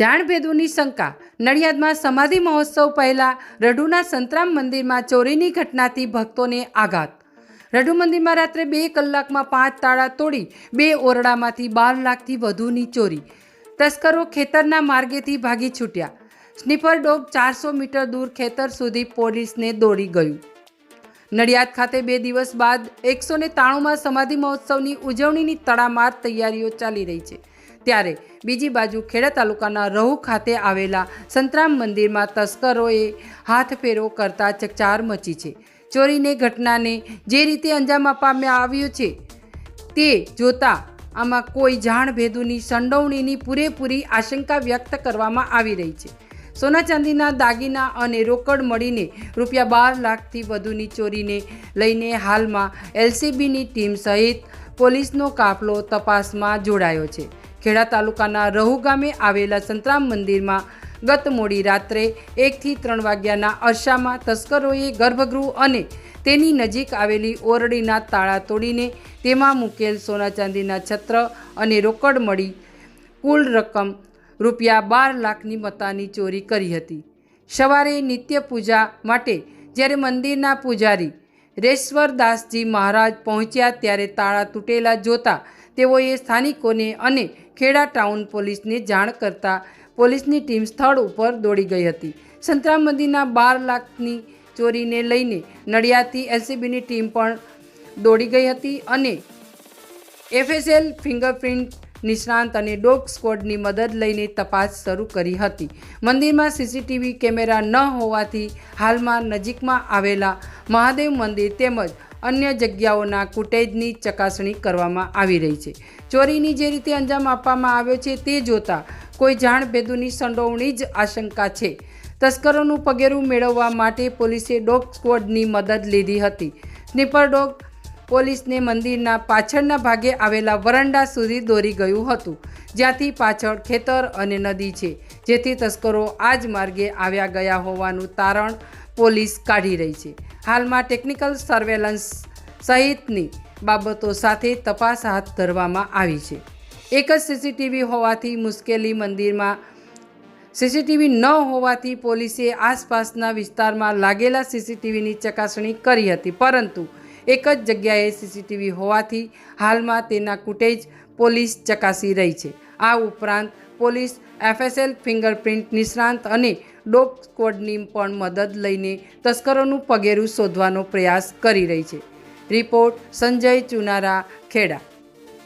જાણભેદુની શંકા. નડિયાદમાં સમાધિ મહોત્સવ પહેલાં રઢુના સંતરામ મંદિરમાં ચોરીની ઘટનાથી ભક્તોને આઘાત. રઢુ મંદિરમાં રાત્રે બે કલાકમાં પાંચ તાળા તોડી બે ઓરડામાંથી બાર લાખથી વધુની ચોરી. તસ્કરો ખેતરના માર્ગેથી ભાગી છૂટ્યા. સ્નીફર ડોગ ચારસો મીટર દૂર ખેતર સુધી પોલીસને દોડી ગયું. નડિયાદ ખાતે બે દિવસ બાદ એકસો ને તાણુંમાં સમાધિ મહોત્સવની ઉજવણીની તડામાર તૈયારીઓ ચાલી રહી છે. ત્યારે બીજી બાજુ ખેડા તાલુકાના રહુ ખાતે આવેલા સંતરામ મંદિરમાં તસ્કરોએ હાથફેરો કરતા ચકચાર મચી છે. ચોરીની ઘટનાને જે રીતે અંજામ આપવામાં આવ્યું છે તે જોતા આમાં કોઈ જાણભેદુની સંડોવણીની પૂરેપૂરી આશંકા વ્યક્ત કરવામાં આવી રહી છે. સોના ચાંદીના દાગીના અને રોકડ મળીને રૂપિયા બાર લાખથી વધુની ચોરીને લઈને હાલમાં એલસીબીની ટીમ સહિત પોલીસનો કાફલો તપાસમાં જોડાયો છે. ખેડા તાલુકાના રહુ ગામે આવેલા સંતરામ મંદિરમાં ગત મોડી રાત્રે એકથી ત્રણ વાગ્યાના અરસામાં તસ્કરોએ ગર્ભગૃહ અને તેની નજીક આવેલી ઓરડીના તાળા તોડીને તેમાં મૂકેલ સોના ચાંદીના છત્ર અને રોકડ મળી કુલ રકમ રૂપિયા બાર લાખની મતાની ચોરી કરી હતી. સવારે નિત્ય પૂજા માટે જ્યારે મંદિરના પૂજારી રેશ્વરદાસજી મહારાજ પહોંચ્યા ત્યારે તાળા તૂટેલા જોતા તેઓએ સ્થાનિકોને અને ખેડા ટાઉન પોલીસને જાણ કરતા પોલીસની ટીમ સ્થળ ઉપર દોડી ગઈ હતી. સંતરામંદીના બાર લાખની ચોરીને લઈને નડિયાદથી એલસીબીની ટીમ પણ દોડી ગઈ હતી અને એફએસએલ ફિંગરપ્રિન્ટ નિષ્ણાંત અને ડોગ સ્કવોડની મદદ લઈને તપાસ શરૂ કરી હતી. મંદિરમાં સીસીટીવી કેમેરા ન હોવાથી હાલમાં નજીકમાં આવેલા મહાદેવ મંદિર તેમજ અન્ય જગ્યાઓના ફૂટેજની ચકાસણી કરવામાં આવી રહી છે. ચોરીની જે રીતે અંજામ આપવામાં આવ્યો છે તે જોતા કોઈ જાણભેદુની સંડોવણી જ આશંકા છે. તસ્કરોનું પગેરું મેળવવા માટે પોલીસે ડોગ સ્ક્વોડની મદદ લીધી હતી. સ્નીપર ડોગ પોલીસને મંદિરના પાછળના ભાગે આવેલા વરંડા સુધી દોરી ગયું હતું. જ્યાંથી પાછળ ખેતર અને નદી છે, જેથી તસ્કરો આ જ માર્ગે આવ્યા ગયા હોવાનું તારણ પોલીસ કાઢી રહી છે. હાલમાં ટેકનિકલ સર્વેલન્સ સહિતની બાબતો સાથે તપાસ હાથ ધરવામાં આવી છે. એક જ સીસીટીવી હોવાથી મુશ્કેલી મંદિરમાં સીસીટીવી ન હોવાથી પોલીસે આસપાસના વિસ્તારમાં લાગેલા સીસીટીવીની ચકાસણી કરી હતી, પરંતુ એક જ જગ્યાએ સીસીટીવી હોવાથી હાલમાં તેના ફૂટેજ પોલીસ ચકાસી રહી છે. આ ઉપરાંત પોલીસ એફએસએલ ફિંગરપ્રિન્ટ નિષ્ણાંત અને ડોગ સ્કવોડની પણ મદદ લઈને તસ્કરોનું પગેરું શોધવાનો પ્રયાસ કરી રહી છે. રિપોર્ટ સંજય ચુનારા ખેડા.